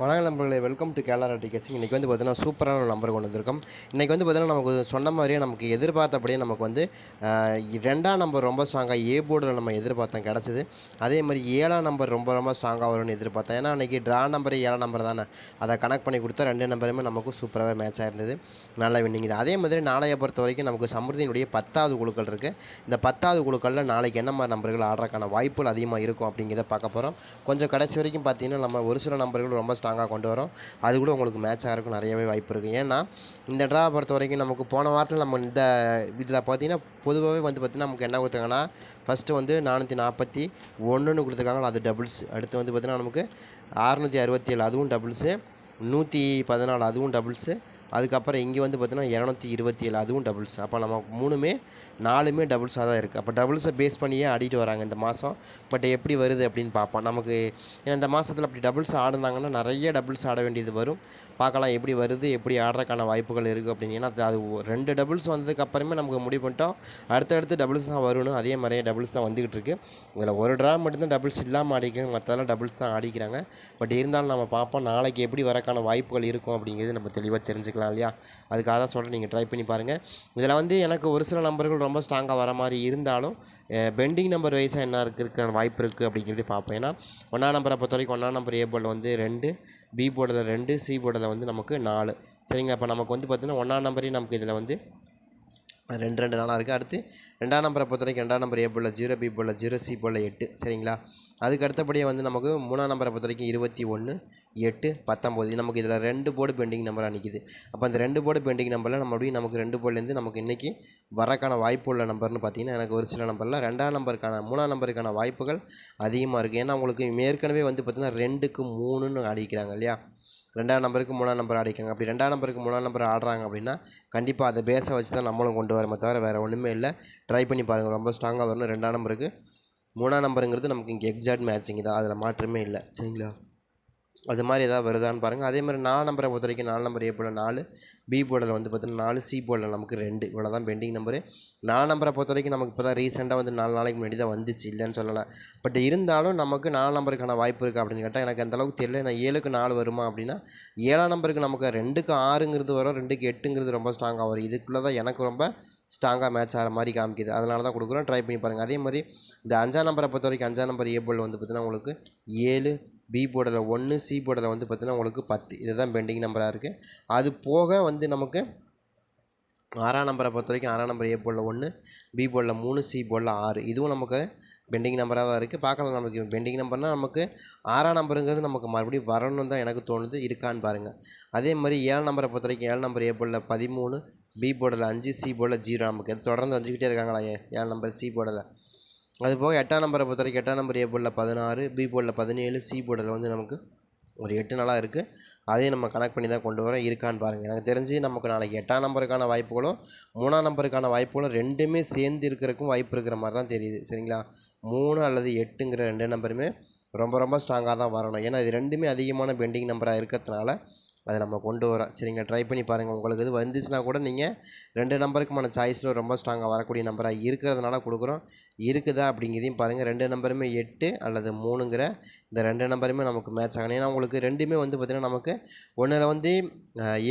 வணக்கம் நண்பர்களே welcome to Kerala tickets இன்றைக்கி வந்து பார்த்தீங்கன்னா சூப்பரான ஒரு நம்பர் கொண்டு வந்திருக்கோம். இன்றைக்கி வந்து பார்த்தீங்கன்னா நமக்கு சொன்ன மாதிரியே நமக்கு எதிர்பார்த்தபடியே நமக்கு வந்து ரெண்டாம் நம்பர் ரொம்ப ஸ்ட்ராங்காக ஏ போர்டில் நம்ம எதிர்பார்த்தோம் கிடச்சிது. அதே மாதிரி ஏழாம் நம்பர் ரொம்ப ரொம்ப ஸ்ட்ராங்காக வரும்னு எதிர்பார்த்தேன் ஏன்னா அன்றைக்கி ட்ரா நம்பர் ஏழாம் நம்பர் தானே. அதை கனெக்ட் பண்ணி கொடுத்தா ரெண்டு நம்பருமே நமக்கு சூப்பராகவே மேட்ச் ஆயிருந்தது. நல்ல வின்னிங் அதே மாதிரி நாளைய பொறுத்த வரைக்கும் நமக்கு சமிருதியினுடைய பத்தாவது குழுக்கள் இருக்குது இந்த பத்தாவது குழுக்களில் நாளைக்கு என்ன மாதிரி நம்பர்கள் ஆடுறதுக்கான வாய்ப்புகள் அதிகமாக இருக்கும் அப்படிங்கிறத பார்க்க போகிறோம் கொஞ்சம் கடைசி வரைக்கும் பார்த்தீங்கன்னா நம்ம ஒரு சில நம்பர்கள் ரொம்ப ஸ்ட்ராங்காக கொண்டு வரோம். அது கூட உங்களுக்கு மேட்ச் ஆகிறதுக்கு நிறையவே வாய்ப்பு இருக்குது ஏன்னா இந்த ட்ரா பொறுத்த வரைக்கும் நமக்கு போன வாரத்தில் நம்ம இந்த இதில் பார்த்தீங்கன்னா பொதுவாகவே வந்து பார்த்திங்கன்னா நமக்கு என்ன கொடுத்தாங்கன்னா ஃபஸ்ட்டு வந்து நானூற்றி நாற்பத்தி ஒன்றுன்னு கொடுத்துருக்காங்க. அது டபுள்ஸ் அடுத்து வந்து பார்த்திங்கன்னா நமக்கு அறுநூற்றி அறுபத்தி ஏழு அதுவும் டபுள்ஸு நூற்றி பதினாலு அதுவும் டபுள்ஸு அதுக்கப்புறம் இங்கே வந்து பார்த்தீங்கன்னா இரநூத்தி இருபத்தி ஏழு அதுவும் டபுள்ஸ் அப்போ நம்ம மூணுமே நாலுமே டபுள்ஸாக தான் இருக்குது அப்போ டபுள்ஸை பேஸ் பண்ணியே ஆடிட்டு வராங்க இந்த மாதம்? பட் எப்படி வருது அப்படின்னு பார்ப்போம். நமக்கு ஏன்னா இந்த மாதத்தில் அப்படி டபுள்ஸ் ஆடுனாங்கன்னா நிறைய டபுள்ஸ் ஆட வேண்டியது வரும். பார்க்கலாம் எப்படி வருது எப்படி ஆடுறதுக்கான வாய்ப்புகள் இருக்குது அப்படின்னு. ஏன்னா அது- ரெண்டு டபுள்ஸ் வந்ததுக்கு அப்புறமே நமக்கு முடிவு பண்ணிட்டோம். அடுத்தடுத்து டபுள்ஸ் தான் வரணும் அதே மாதிரியே டபுள்ஸ் தான் வந்துக்கிட்டு இருக்குது இதில் ஒரு ட்ரா மட்டும்தான் டபுள்ஸ் இல்லாமல் ஆடிக்கிறாங்க. மற்றதெல்லாம் டபுள்ஸ் தான் ஆடிக்கிறாங்க. பட் இருந்தாலும் நம்ம பார்ப்போம் நாளைக்கு எப்படி வரக்கான வாய்ப்புகள் இருக்கும் அப்படிங்கிறது நம்ம தெளிவாக தெரிஞ்சுக்கலாம். இல்லையா? அதுக்காக தான் சொல்கிறேன் நீங்கள் ட்ரை பண்ணி பாருங்கள் இதில் வந்து எனக்கு ஒரு சில நம்பர்கள் ரொம்ப ஸ்ட்ராங்காக வர மாதிரி இருந்தாலும் பெண்டிங் நம்பர் வைஸாக என்ன இருக்கு வாய்ப்பு இருக்குது அப்படிங்கிறது பார்ப்போம். ஏன்னா ஒன்றாம் நம்பரை பொறுத்த வரைக்கும் ஒன்றாம் நம்பர் ஏ போர்டில் வந்து ரெண்டு பி போர்டில் ரெண்டு சி போர்டில் வந்து நமக்கு நாலு. சரிங்க அப்போ நமக்கு வந்து பார்த்திங்கன்னா ஒன்றாம் நம்பரையும் நமக்கு இதில் வந்து ரெண்டு ரெண்டு நாளாக இருக்குது. அடுத்து ரெண்டாம் நம்பரை பொறுத்த வரைக்கும் ரெண்டாம் number A pole zero B pole zero C pole எட்டு. சரிங்களா? அதுக்கு அடுத்தபடியே வந்து நமக்கு மூணாம் நம்பரை பொறுத்த வரைக்கும் இருபத்தி ஒன்று எட்டு பத்தொம்போது. நமக்கு இதில் ரெண்டு போர்டு பெண்டிங் நம்பராக நிற்கிது அப்போ அந்த ரெண்டு போர்டு பெண்டிங் நம்பரில் நம்ம அப்படியே நமக்கு ரெண்டு போர்டுலேருந்து நமக்கு இன்றைக்கி வரக்கான வாய்ப்பு உள்ள நம்பர்னு பார்த்தீங்கன்னா எனக்கு ஒரு சில நம்பரில் ரெண்டாம் நம்பருக்கான மூணாம் நம்பருக்கான வாய்ப்புகள் அதிகமாக இருக்குது ஏன்னா உங்களுக்கு ஏற்கனவே வந்து பார்த்திங்கன்னா ரெண்டுக்கு மூணுன்னு அடிக்கிறாங்க இல்லையா? ரெண்டாம் நம்பருக்கு மூணாம் நம்பர் ஆடிக்காங்க அப்படி ரெண்டாம் நம்பருக்கு மூணாம் நம்பர் ஆடுறாங்க அப்படின்னா கண்டிப்பாக அதை பேஸை வச்சு தான் நம்மளும் கொண்டு வரமே தவிர வேறு ஒன்றுமே இல்லை. ட்ரை பண்ணி பாருங்கள் ரொம்ப ஸ்ட்ராங்காக வரணும். ரெண்டாம் நம்பருக்கு மூணாம் நம்பருங்கிறது நமக்கு இங்கே எக்ஸாக்ட் மேட்சிங் தான். அதில் மாற்றமே இல்லை. சரிங்களா? அது மாதிரி ஏதாவது வருதான்னு பாருங்கள் அதே மாதிரி நாலு நம்பரை பொறுத்த வரைக்கும் நாலு நம்பர் ஏ போர்டில் நாலு பி போர்டில் வந்து பார்த்தீங்கன்னா நாலு சி போர்டில் நமக்கு ரெண்டு. இவ்வளோ தான் பெண்டிங் நம்பரு நாலு நம்பரை பொறுத்த வரைக்கும் நமக்கு இப்போ தான் ரீசெண்டாக வந்து நாலு நாளைக்கு முன்னாடி தான் வந்துச்சு. இல்லைன்னு சொல்லலை. பட் இருந்தாலும் நமக்கு நாலு நம்பருக்கான வாய்ப்பு இருக்குது அப்படின்னு கேட்டால் எனக்கு அந்தளவுக்கு தெரியல. நான் ஏழுக்கு நாலு வருமா அப்படின்னா ஏழாம் நம்பருக்கு நமக்கு ரெண்டுக்கு ஆறுங்கிறது வரும். ரெண்டுக்கு எட்டுங்கிறது ரொம்ப ஸ்ட்ராங்காக வரும். இதுக்குள்ளே தான் எனக்கு ரொம்ப ஸ்ட்ராங்காக மேட்ச் ஆகிற மாதிரி காமிக்குது. அதனால தான் கொடுக்குறோம். ட்ரை பண்ணி பாருங்கள் அதே மாதிரி இந்த அஞ்சாம் நம்பரை பொறுத்த வரைக்கும் அஞ்சாம் நம்பர் ஏ வந்து பார்த்தீங்கன்னா உங்களுக்கு ஏழு பி போர்டில் ஒன்று சி போர்டில் வந்து பார்த்தீங்கன்னா உங்களுக்கு பத்து. இதுதான் பெண்டிங் நம்பராக இருக்குது அது போக வந்து நமக்கு ஆறாம் நம்பரை பொறுத்த வரைக்கும் ஆறாம் நம்பர் ஏ போர்டில் ஒன்று பி போர்டில் மூணு சி போர்டில் ஆறு. இதுவும் நமக்கு பெண்டிங் நம்பராக தான் இருக்குது பார்க்கலாம் நமக்கு பெண்டிங் நம்பர்னால் நமக்கு ஆறாம் நம்பருங்கிறது நமக்கு மறுபடியும் வரணும்னு தான் எனக்கு தோணுது. இருக்கான்னு பாருங்கள் அதே மாதிரி ஏழு நம்பரை பொறுத்த வரைக்கும் ஏழு நம்பர் ஏ போர்டில் பதிமூணு பி போர்டில் அஞ்சு சி போர்டில் ஜீரோ நமக்கு. தொடர்ந்து வந்துக்கிட்டே இருக்காங்களா ஏ? ஏழு நம்பர் சி போர்டில் அது போக எட்டாம் நம்பரை பொறுத்த வரைக்கும் எட்டாம் நம்பர் ஏ போர்டில் பதினாறு பி போர்டில் பதினேழு சி போர்டில் வந்து நமக்கு ஒரு எட்டு நாளாக இருக்குது அதையும் நம்ம கனெக்ட் பண்ணி தான் கொண்டு வரோம். இருக்கான்னு பாருங்கள் எனக்கு தெரிஞ்சு நமக்கு நாளைக்கு எட்டாம் நம்பருக்கான வாய்ப்புகளும் மூணாம் நம்பருக்கான வாய்ப்புகளும் ரெண்டுமே சேர்ந்து இருக்கிறக்கும் வாய்ப்பு இருக்கிற மாதிரி தான் தெரியுது. சரிங்களா? மூணு அல்லது எட்டுங்கிற ரெண்டு நம்பருமே ரொம்ப ரொம்ப ஸ்ட்ராங்காக தான் வரணும். ஏன்னா இது ரெண்டுமே அதிகமான பெண்டிங் நம்பராக இருக்கிறதுனால அதை நம்ம கொண்டு வரோம் சரிங்களா ட்ரை பண்ணி பாருங்கள் உங்களுக்கு இது வந்துச்சுன்னா கூட நீங்கள் ரெண்டு நம்பருக்குமான சாய்ஸில் ரொம்ப ஸ்ட்ராங்காக வரக்கூடிய நம்பராக இருக்கிறதுனால கொடுக்குறோம். இருக்குதா அப்படிங்கிறதையும் பாருங்கள் ரெண்டு நம்பருமே எட்டு அல்லது மூணுங்கிற இந்த ரெண்டு நம்பருமே நமக்கு மேட்ச் ஆகணும். ஏன்னா உங்களுக்கு ரெண்டுமே வந்து பார்த்திங்கன்னா நமக்கு ஒன்றில் வந்து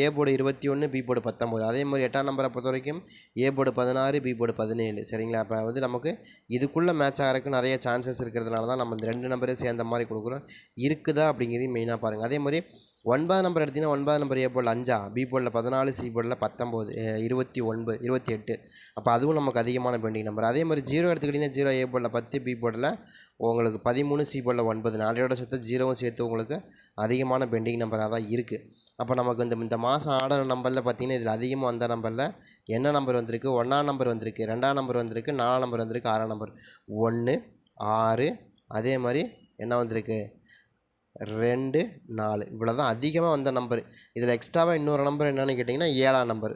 ஏ போர்டு இருபத்தி ஒன்று பி போர்டு பத்தொம்போது அதே மாதிரி எட்டாம் நம்பரை பொறுத்த வரைக்கும் ஏ போர்டு பதினாறு பி போர்டு பதினேழு. சரிங்களா? அப்போ வந்து நமக்கு இதுக்குள்ளே மேட்ச் ஆகிறதுக்கு நிறைய சான்சஸ் இருக்கிறதுனால தான் நம்ம இந்த ரெண்டு நம்பரே சேர்ந்த மாதிரி கொடுக்குறோம். இருக்குதா அப்படிங்கிறதையும் மெயினாக பாருங்கள் அதே மாதிரி ஒன்பது நம்பர் எடுத்தீங்கன்னா ஒன்பது நம்பர் ஏ போல் அஞ்சா பி போர்டில் பதினாலு சி போர்டில் பத்தொம்போது இருபத்தி ஒன்பது இருபத்தி எட்டு. அப்போ அதுவும் நமக்கு அதிகமான பெண்டிங் நம்பர் அதே மாதிரி ஜீரோ எடுத்துக்கிட்டிங்கன்னா ஜீரோ ஏ போர்டில் பத்து பி போர்டில் உங்களுக்கு பதிமூணு சி போர்டில் ஒன்பது. நாளையோட சேர்த்து ஜீரோவும் சேர்த்து உங்களுக்கு அதிகமான பெண்டிங் நம்பராக தான் இருக்குது அப்போ நமக்கு இந்த இந்த மாதம் ஆர்டர் நம்பரில் பார்த்தீங்கன்னா இதில் அதிகமாக வந்த நம்பரில் என்ன நம்பர் வந்திருக்கு? ஒன்றாம் நம்பர் வந்திருக்கு ரெண்டாம் நம்பர் வந்திருக்கு நாலாம் நம்பர் வந்திருக்கு ஆறாம் நம்பர் ஒன்று ஆறு அதே மாதிரி என்ன வந்திருக்கு? ரெண்டு நாலு. இவ்வளோ தான் அதிகமாக வந்த நம்பர் இதில் எக்ஸ்ட்ராவாக இன்னொரு நம்பர் என்னென்னு கேட்டிங்கன்னா ஏழாம் நம்பர்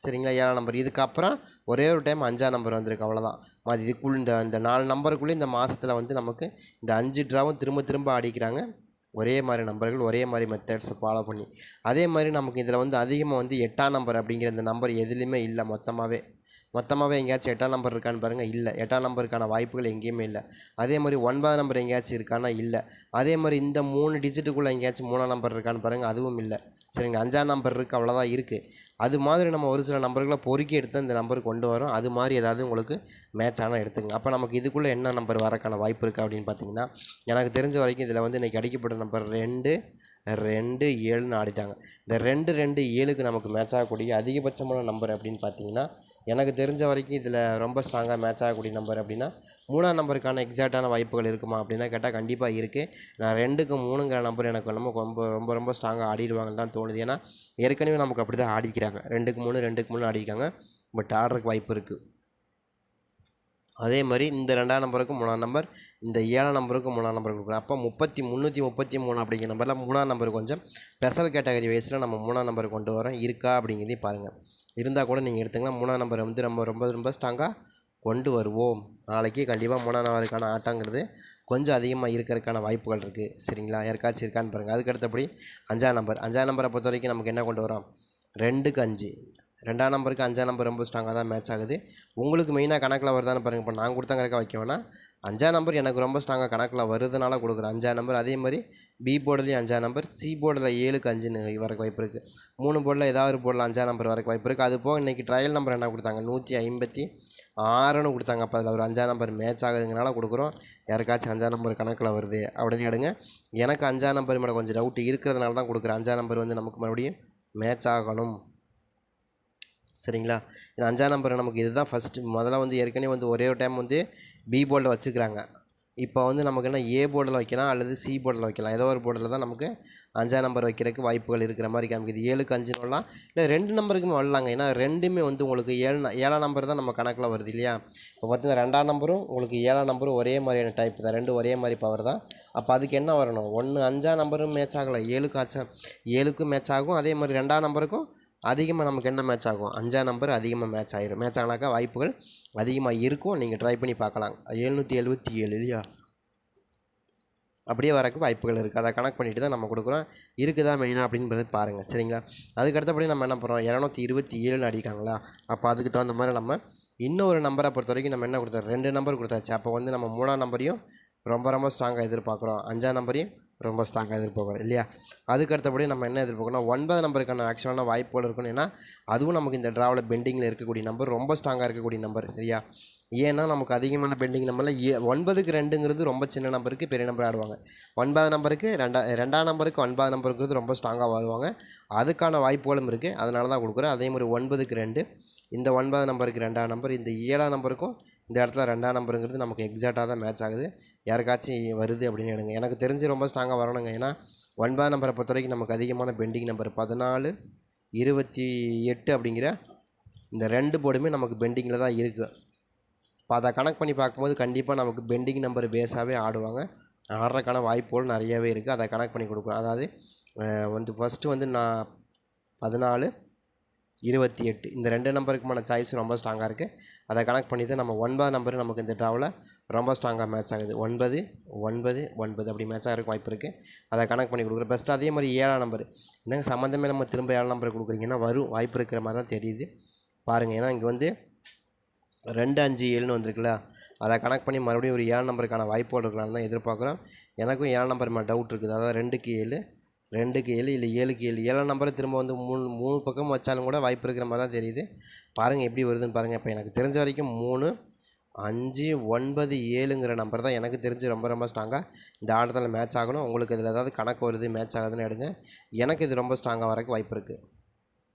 சரிங்களா? ஏழாம் நம்பர் இதுக்கப்புறம் ஒரே ஒரு டைம் அஞ்சாம் நம்பர் வந்திருக்கு. அவ்வளோதான் அது இதுக்குள்ள இந்த இந்த நாலு நம்பருக்குள்ளே இந்த மாதத்தில் வந்து நமக்கு இந்த அஞ்சு ட்ராவும் திரும்ப திரும்ப அடிக்கிறாங்க ஒரே மாதிரி நம்பர்கள் ஒரே மாதிரி மெத்தட்ஸை ஃபாலோ பண்ணி. அதே மாதிரி நமக்கு இதில் வந்து அதிகமாக வந்து எட்டாம் நம்பர் அப்படிங்கிற இந்த நம்பர் எதுலேயுமே இல்லை மொத்தமாகவே மொத்தமாகவே எங்கேயாச்சும் எட்டாம் நம்பர் இருக்கான்னு பாருங்கள் இல்லை. எட்டாம் நம்பருக்கான வாய்ப்புகள் எங்கேயுமே இல்லை. அதே மாதிரி ஒன்பதாம் நம்பர் எங்கேயாச்சும் இருக்கான்னா இல்லை. அதே மாதிரி இந்த மூணு டிஜிட்டுக்குள்ளே எங்கேயாச்சும் மூணாம் நம்பர் இருக்கான்னு பாருங்கள் அதுவும் இல்லை. சரிங்க அஞ்சாம் நம்பர் இருக்குது அவ்வளோதான் இருக்குது அது மாதிரி நம்ம ஒரு சில நம்பர்களை பொறுக்கி எடுத்து இந்த நம்பர் கொண்டு வரோம். அது மாதிரி ஏதாவது உங்களுக்கு மேட்ச் ஆனால் எடுத்துங்க அப்போ நமக்கு இதுக்குள்ளே என்ன நம்பர் வரக்கான வாய்ப்பு இருக்குது அப்படின்னு பார்த்தீங்கன்னா எனக்கு தெரிஞ்ச வரைக்கும் இதில் வந்து இன்றைக்கி அடிக்கப்பட்ட நம்பர் ரெண்டு ரெண்டு ஏழுன்னு ஆடிட்டாங்க. இந்த ரெண்டு ரெண்டு ஏழுக்கு நமக்கு மேட்ச் ஆகக்கூடிய அதிகபட்சமான நம்பர் அப்படின்னு பார்த்தீங்கன்னா எனக்கு தெரிஞ்ச வரைக்கும் இதில் ரொம்ப ஸ்ட்ராங்காக மேட்ச் ஆகக்கூடிய நம்பர் அப்படின்னா மூணாம் நம்பருக்கான எக்ஸாக்டான வாய்ப்புகள் இருக்குமா அப்படின்னா கேட்டால் கண்டிப்பாக இருக்குது நான் ரெண்டுக்கு மூணுங்கிற நம்பர் எனக்கு என்னமோ ரொம்ப ரொம்ப ரொம்ப ஸ்ட்ராங்காக ஆடிடுவாங்கன்னு தான் தோணுது. ஏன்னா ஏற்கனவே நமக்கு அப்படி தான் ஆடிக்கிறாங்க. ரெண்டுக்கு மூணு ரெண்டுக்கு மூணு ஆடிருக்காங்க பட் ஆடுறதுக்கு வாய்ப்பு இருக்குது அதே மாதிரி இந்த ரெண்டாம் நம்பருக்கும் மூணாம் நம்பர் இந்த ஏழாம் நம்பருக்கும் மூணாம் நம்பர் கொடுக்குறோம் அப்போ முப்பத்தி முந்நூற்றி முப்பத்தி மூணு அப்படிங்கிற நம்பரில் மூணாம் நம்பர் கொஞ்சம் ஸ்பெஷல் கேட்டகரி வயசில் நம்ம மூணாம் நம்பர் கொண்டு வரோம். இருக்கா அப்படிங்கிறதையும் பாருங்கள் இருந்தால் கூட நீங்கள் எடுத்துக்கலாம் மூணாம் நம்பர் வந்து நம்ம ரொம்ப ரொம்ப ஸ்ட்ராங்காக கொண்டு வருவோம். நாளைக்கு கண்டிப்பாக மூணாம் நம்பருக்கான ஆட்டங்கிறது கொஞ்சம் அதிகமாக இருக்கிறதுக்கான வாய்ப்புகள் இருக்குது சரிங்களா? யாருக்காச்சும் இருக்கான்னு பாருங்கள் அதுக்கு அடுத்தபடி அஞ்சாம் நம்பர் அஞ்சாம் நம்பரை பொறுத்த வரைக்கும் நமக்கு என்ன கொண்டு வரோம்? ரெண்டுக்கு அஞ்சு. ரெண்டாம் நம்பருக்கு அஞ்சாம் நம்பர் ரொம்ப ஸ்ட்ராங்காக தான் மேட்ச் ஆகுது. உங்களுக்கு மெயினாக கணக்கில் வருதான்னு பாருங்கள் இப்போ நான் கொடுத்த கணக்கை வைக்க அஞ்சா நம்பர் எனக்கு ரொம்ப ஸ்ட்ராங்காக கணக்கில் வருதுனால கொடுக்குறேன். அஞ்சா நம்பர் அதே மாதிரி பி போர்டுலேயும் அஞ்சா நம்பர் சி போர்டில் ஏழுக்கு அஞ்சுன்னு வரக்கு வாய்ப்பு இருக்குது மூணு போர்டில் ஏதாவது ஒரு போர்டில் அஞ்சா நம்பர் வரக்கு வாய்ப்பு இருக்குது அது போக இன்றைக்கி ட்ரையல் நம்பர் என்ன கொடுத்தாங்க? நூற்றி ஐம்பத்தி ஆறுன்னு கொடுத்தாங்க. அப்போ அதில் ஒரு அஞ்சா நம்பர் மேட்ச் ஆகுதுங்கனால கொடுக்குறோம். யாருக்காச்சும் அஞ்சா நம்பர் கணக்கில் வருது அப்படின்னு எடுங்க எனக்கு அஞ்சா நம்பர் மேலே கொஞ்சம் டவுட் இருக்கிறதுனால தான் கொடுக்குறேன். அஞ்சா நம்பர் வந்து நமக்கு மறுபடியும் மேட்ச் ஆகணும். சரிங்களா? அஞ்சா நம்பர் நமக்கு இதுதான் ஃபஸ்ட்டு முதல்ல வந்து ஏற்கனவே வந்து ஒரே ஒரு டைம் வந்து பி போர்டில் வச்சுக்கிறாங்க. இப்போ வந்து நமக்கு என்ன ஏ போர்டில் வைக்கலாம் அல்லது சி போர்டில் வைக்கலாம். ஏதோ ஒரு போர்டில் தான் நமக்கு அஞ்சாம் நம்பர் வைக்கிறதுக்கு வாய்ப்புகள் இருக்கிற மாதிரி காமிக்குது. ஏழுக்கு அஞ்சுன்னு வரலாம் இல்லை ரெண்டு நம்பருக்குமே வரலாங்க. ஏன்னா ரெண்டுமே வந்து உங்களுக்கு ஏழு ஏழாம் நம்பர் தான் நம்ம கணக்கில் வருது இல்லையா? இப்போ பார்த்தீங்கன்னா ரெண்டாம் நம்பரும் உங்களுக்கு ஏழாம் நம்பரும் ஒரே மாதிரியான டைப் தான். ரெண்டும் ஒரே மாதிரி பவர் தான். அப்போ அதுக்கு என்ன வரணும்? ஒன்று அஞ்சாம் நம்பரும் மேட்ச் ஆகலை. ஏழுக்கு ஆச்சா ஏழுக்கும் மேட்ச் ஆகும். அதே மாதிரி ரெண்டாம் நம்பருக்கும் அதிகமாக நமக்கு என்ன மேட்ச் ஆகும்? அஞ்சாம் நம்பர் அதிகமாக மேட்ச் ஆகிரும் மேட்ச் ஆனாக்கா வாய்ப்புகள் அதிகமாக இருக்கும். நீங்கள் ட்ரை பண்ணி பார்க்கலாம். எழுநூற்றி எழுபத்தி ஏழு இல்லையா? அப்படியே வரக்கு வாய்ப்புகள் இருக்குது அதை கனெக்ட் பண்ணிட்டு தான் நம்ம கொடுக்குறோம். இருக்குதா மெயினாக அப்படின்றது பாருங்கள் சரிங்களா? அதுக்கு அடுத்தபடி நம்ம என்ன பண்ணுறோம் இரநூத்தி இருபத்தி ஏழுன்னு அடிக்காங்களா அப்போ அதுக்கு தகுந்த மாதிரி நம்ம இன்னொரு நம்பரை பொறுத்த வரைக்கும் நம்ம என்ன கொடுத்தோம்? ரெண்டு நம்பர் கொடுத்தாச்சு. அப்போ வந்து நம்ம மூணாம் நம்பரையும் ரொம்ப ரொம்ப ஸ்ட்ராங்காக எதிர்பார்க்குறோம். அஞ்சாம் நம்பரையும் ரொம்ப ஸ்ட்ராங்காக எதிர்பார்க்குறோம் இல்லையா? அதுக்கு அடுத்தபடி நம்ம என்ன எதிர்பார்க்கணும் ஒன்பது நம்பருக்கான ஆக்சுவலான வாய்ப்புகள் இருக்கணும் ஏன்னா அதுவும் நமக்கு இந்த ட்ராவில் பெண்டிங்கில் இருக்கக்கூடிய நம்பர் ரொம்ப ஸ்ட்ராங்காக இருக்கக்கூடிய நம்பர் சரியா? ஏன்னா நமக்கு அதிகமான பெண்டிங் நம்பரில் ஏ ஒன்பதுக்கு ரெண்டுங்கிறது ரொம்ப சின்ன நம்பருக்கு பெரிய நம்பர் ஆடுவாங்க. ஒன்பது நம்பருக்கு ரெண்டா ரெண்டாம் நம்பருக்கு ஒன்பது நம்பருங்கிறது ரொம்ப ஸ்ட்ராங்காக வருவாங்க அதுக்கான வாய்ப்புகளும் இருக்குது அதனால தான் கொடுக்குறேன். அதே மாதிரி ஒன்பதுக்கு ரெண்டு இந்த ஒன்பது நம்பருக்கு ரெண்டாம் நம்பர் இந்த ஏழாம் நம்பருக்கும் இந்த இடத்துல ரெண்டாம் நம்பருங்கிறது நமக்கு எக்ஸாக்டாக தான் மேட்ச் ஆகுது. யாருக்காச்சும் வருது அப்படின்னு எடுங்க. எனக்கு தெரிஞ்சு ரொம்ப ஸ்ட்ராங்காக வரணுங்க. ஏன்னா ஒன்பதாம் நம்பரை பொறுத்த வரைக்கும் நமக்கு அதிகமான பெண்டிங் நம்பர் பதினாலு இருபத்தி எட்டு அப்படிங்கிற இந்த ரெண்டு போர்டுமே நமக்கு பெண்டிங்கில் தான் இருக்குது இப்போ அதை கனெக்ட் பண்ணி பார்க்கும்போது கண்டிப்பாக நமக்கு பெண்டிங் நம்பர் பேஸாகவே ஆடுவாங்க. ஆடுறதுக்கான வாய்ப்புகள் நிறையவே இருக்குது அதை கனெக்ட் பண்ணி கொடுக்குறோம் அதாவது வந்து ஃபஸ்ட்டு வந்து நான் பதினாலு இருபத்தி எட்டு. இந்த ரெண்டு நம்பருக்குமான சாய்ஸ் ரொம்ப ஸ்ட்ராங்காக இருக்குது அதை கனெக்ட் பண்ணி தான் நம்ம ஒன்பது நம்பர் நமக்கு இந்த ட்ராவில் ரொம்ப ஸ்ட்ராங்காக மேட்ச் ஆகுது. ஒன்பது ஒன்பது ஒன்பது அப்படி மேட்ச் ஆகிறதுக்கு வாய்ப்பு இருக்குது அதை கனெக்ட் பண்ணி கொடுக்குறோம் பெஸ்ட் அதே மாதிரி ஏழாம் நம்பர் என்னங்க சம்மந்தமே நம்ம திரும்ப ஏழாம் நம்பர் கொடுக்குறீங்கன்னா வரும். வாய்ப்பு இருக்கிற மாதிரி தான் தெரியுது. பாருங்கள் ஏன்னா இங்கே வந்து ரெண்டு அஞ்சு ஏழுன்னு வந்திருக்குல்ல. அதை கனெக்ட் பண்ணி மறுபடியும் ஒரு ஏழு நம்பருக்கான வாய்ப்போடு இருக்கலாம்னு தான் எதிர்பார்க்குறோம். எனக்கும் ஏழாம் நம்பர் மேலே டவுட் இருக்குது. அதாவது ரெண்டுக்கு ஏழு ரெண்டுக்கு ஏழு இல்லை ஏழுக்கு ஏழு. ஏழாம் நம்பரை திரும்ப வந்து மூணு மூணு பக்கம் வச்சாலும் கூட வாய்ப்பு இருக்கிற மாதிரி தான் தெரியுது. பாருங்கள் எப்படி வருதுன்னு பாருங்கள் இப்போ எனக்கு தெரிஞ்ச வரைக்கும் மூணு அஞ்சு ஒன்பது ஏழுங்கிற நம்பர் தான் எனக்கு தெரிஞ்சு ரொம்ப ரொம்ப ஸ்ட்ராங்காக இந்த ஆட்டத்தில் மேட்ச் ஆகணும். உங்களுக்கு இதில் ஏதாவது கணக்கு வருது மேட்ச் ஆகுதுன்னு எடுங்க. எனக்கு இது ரொம்ப ஸ்ட்ராங்காக வரக்கு வாய்ப்பு இருக்குது